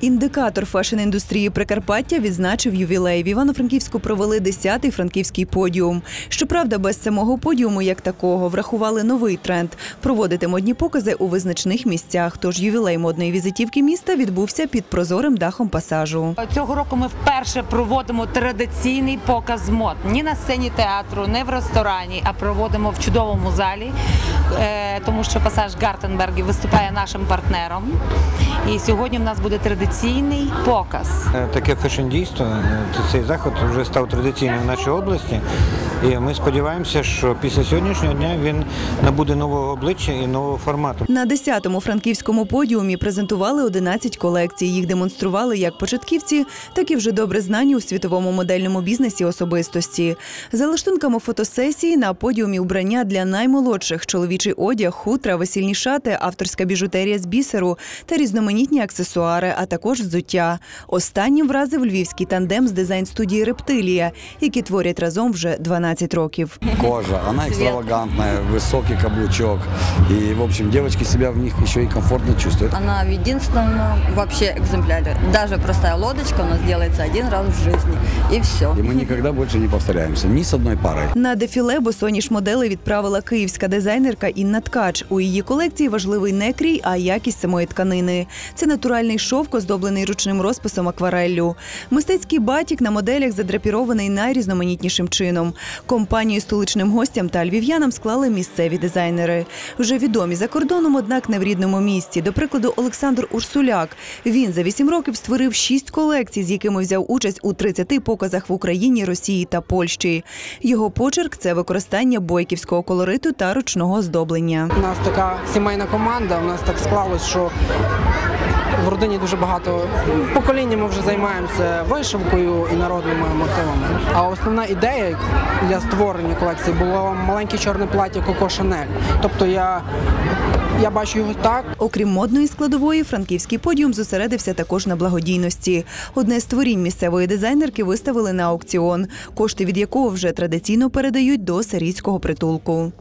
Індикатор фешн-індустрії Прикарпаття відзначив ювілей. В Івано-Франківську провели 10-й франківський подіум. Щоправда, без самого подіуму як такого врахували новий тренд проводити модні покази у визначних місцях. Тож ювілей модної візитівки міста відбувся під прозорим дахом пасажу. Цього року ми вперше проводимо традиційний показ мод. Ні на сцені театру, не в ресторані, а проводимо в чудовому залі, е, тому що пасаж Гартенбергі виступає нашим партнером. І сьогодні в нас буде традиційний показ. Е, Таке фешн-дійство, е, цей заход вже став традиційним в нашій області. І ми сподіваємося, що після сьогоднішнього дня він набуде нового обличчя і нового формату. На 10-му франківському подіумі презентували 11 колекцій. Їх демонстрували як початківці, так і вже добре знані у світовому модельному бізнесі особистості. За лаштунками фотосесії на подіумі убрання для наймолодших чоловічий одяг, хутра, весільні шати, авторська біжутерія з бісеру та різноманітні аксесуари, а також взуття. Останнім вразив львівський тандем з дизайн-студії Рептилія, які творять разом вже 12 років. кожа, она экстравагантная, высокий каблучок. И, в общем, девочки себя в них еще и комфортно чувствуют. Она в единственном вообще экземпляре. Даже простая лодочка у нас делается один раз в жизни. И все. И мы никогда больше не повторяемся, ни с одной парой. На дефіле босоніж модели відправила київська дизайнерка Інна Ткач. У її колекції важливий не крій, а якість самої тканини. Це натуральний шовк, оздоблений ручним розписом аквареллю. Мистецький батік на моделях задрапірований найрізноманітнішим чином. Компанію столичним гостям та львів'янам склали місцеві дизайнери. Вже відомі за кордоном, однак не в рідному місті. До прикладу, Олександр Урсуляк. Він за вісім років створив шість колекцій, з якими взяв участь у 30 показах в Україні, Росії та Польщі. Його почерк це використання бойківського колориту та ручного оздоблення. У нас така сімейна команда. У нас так склалось, що в родині дуже багато покоління ми вже займаємося вишивкою і народними мотивами. А основна ідея для створення колекції було маленьке чорне плаття Коко Шанель. Тобто я, я бачу його так, Окрім модної складової, франківський подіум зосередився також на благодійності. Одне з творінь місцевої дизайнерки виставили на аукціон, кошти від якого вже традиційно передають до сирійського притулку.